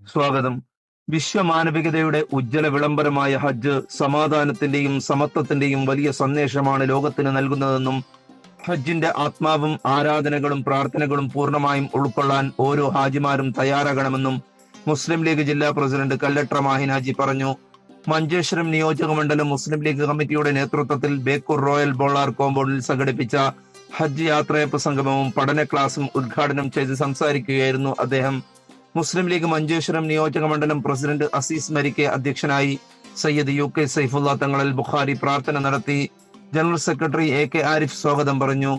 സ്വാഗതം. വിശ്വമാനവികതയുടെ ഉജ്ജ്വല വിളംബരമായ ഹജ്ജ് സമാധാനത്തിന്റെയും സമത്വത്തിന്റെയും വലിയ സന്ദേശമാണ് ലോകത്തിന് നൽകുന്നതെന്നും ഹജ്ജിന്റെ ആത്മാവും ആരാധനകളും പ്രാർത്ഥനകളും പൂർണമായും ഉൾക്കൊള്ളാൻ ഓരോ ഹാജിമാരും തയ്യാറാകണമെന്നും മുസ്ലിം ലീഗ് ജില്ലാ പ്രസിഡന്റ് കല്ലട്ര മാഹിൻ ഹാജി പറഞ്ഞു. മഞ്ചേശ്വരം നിയോജക മണ്ഡലം മുസ്ലിം ലീഗ് കമ്മിറ്റിയുടെ നേതൃത്വത്തിൽ ബേക്കൂർ റോയൽ ബോളാർ കോമ്പൗണ്ടിൽ സംഘടിപ്പിച്ച ഹജ്ജ് യാത്രയപ്പ് സംഗമവും പഠന ക്ലാസും ഉദ്ഘാടനം ചെയ്ത് സംസാരിക്കുകയായിരുന്നു അദ്ദേഹം. മുസ്ലിം ലീഗ് മഞ്ചേശ്വരം നിയോജക മണ്ഡലം പ്രസിഡന്റ് അസീസ് മരിക്കെ അധ്യക്ഷനായി സയ്യിദ് യു കെ സൈഫുള്ള തങ്ങളിൽ ബുഖാരി പ്രാർത്ഥന നടത്തി. General secretary A K Arif സ്വാഗതം പറഞ്ഞു.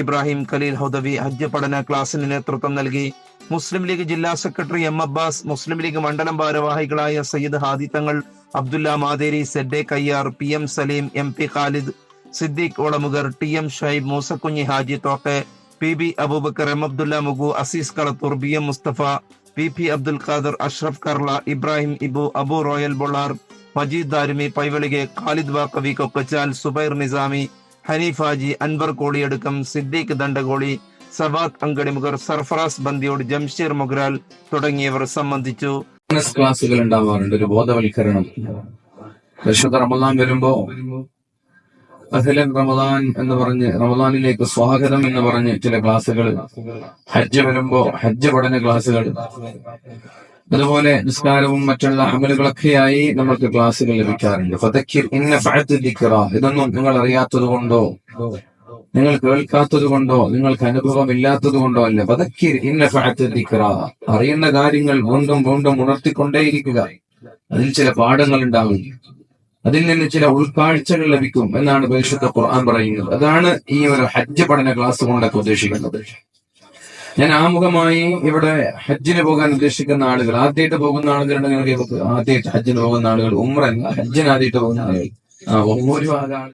ഇബ്രാഹിം ഖലീൽ ഹൗദവി ഹജ്ജ് പഠന ക്ലാസിന് നേതൃത്വം നൽകി. മുസ്ലിം ലീഗ് ജില്ലാ സെക്രട്ടറി എം അബ്ബാസ് മുസ്ലിം ലീഗ് മണ്ഡലം ഭാരവാഹികളായ Sayyid Hadi Thangal Abdulla Matheri Sede Kayyar P M Saleem M P Khalid Siddique Olamugar T M Shaib Moosakunhi Haji Thokke P B Aboobacker M Abdulla Mugu Azeez Kalathur B M Musthafa P P Abdul Khader Ashraf Karla Ibrahim Ibu Abu Royal Bollar Majeed Darimi Paivalike Khalid Vakkavi Kokkachal Subair Nizami Hanifaji Anwar Koliyadukkam Siddique Dandakoli Sawad Angadimugar Sarfaraz Bandiyod Jamsheer Mogral തുടങ്ങിയവർ സംബന്ധിച്ചു. ക്ലാസുകൾ ഉണ്ടാവാറുണ്ട്. ഒരു ബോധവൽക്കരണം. വരുമ്പോ അഖിലൻ റമദാൻ എന്ന് പറഞ്ഞ് റമദാനിലേക്ക് സ്വാഗതം എന്ന് പറഞ്ഞ് ചില ക്ലാസ്സുകൾ ഹജ്ജ് വരുമ്പോ ഹജ്ജ് പഠന ക്ലാസ്സുകൾ. അതുപോലെ നിസ്കാരവും മറ്റുള്ള അമലുകളൊക്കെയായി നമ്മൾക്ക് ക്ലാസ്സുകൾ ലഭിക്കാറുണ്ട്. ഇന്ന ഫഅത്ത് ദിക്റ. ഇതൊന്നും നിങ്ങൾ അറിയാത്തത് കൊണ്ടോ? നിങ്ങൾ കേൾക്കാത്തത് കൊണ്ടോ? നിങ്ങൾക്ക് അനുഭവം ഇല്ലാത്തത് കൊണ്ടോ അല്ല. പതക്കിർ ഇന്ന ഫഅത്ത് ദിക്റ. അറിയുന്ന കാര്യങ്ങൾ വീണ്ടും വീണ്ടും ഉണർത്തിക്കൊണ്ടേയിരിക്കുക. അതിൽ ചില പാഠങ്ങൾ ഉണ്ടാവും അതിൽ നിന്ന് ചില ഉൾക്കാഴ്ചകൾ ലഭിക്കും എന്നാണ് പരിശുദ്ധ ഖുർആൻ പറയുന്നത്. അതാണ് ഈ ഒരു ഹജ്ജ് പഠന ക്ലാസ് കൊണ്ടൊക്കെ ഉദ്ദേശിക്കുന്നത്. ഞാൻ ആമുഖമായി ഇവിടെ ഹജ്ജിന് പോകാൻ ഉദ്ദേശിക്കുന്ന ആളുകൾ ആദ്യമായിട്ട് പോകുന്ന ആളുകളുണ്ടെങ്കിൽ ആദ്യമായിട്ട് ഹജ്ജിന് പോകുന്ന ആളുകൾ ഉമ്രല്ല ഹജ്ജിന് ആദ്യമായിട്ട് പോകുന്ന ആളുകൾ. ആ ഒരു ഭാഗം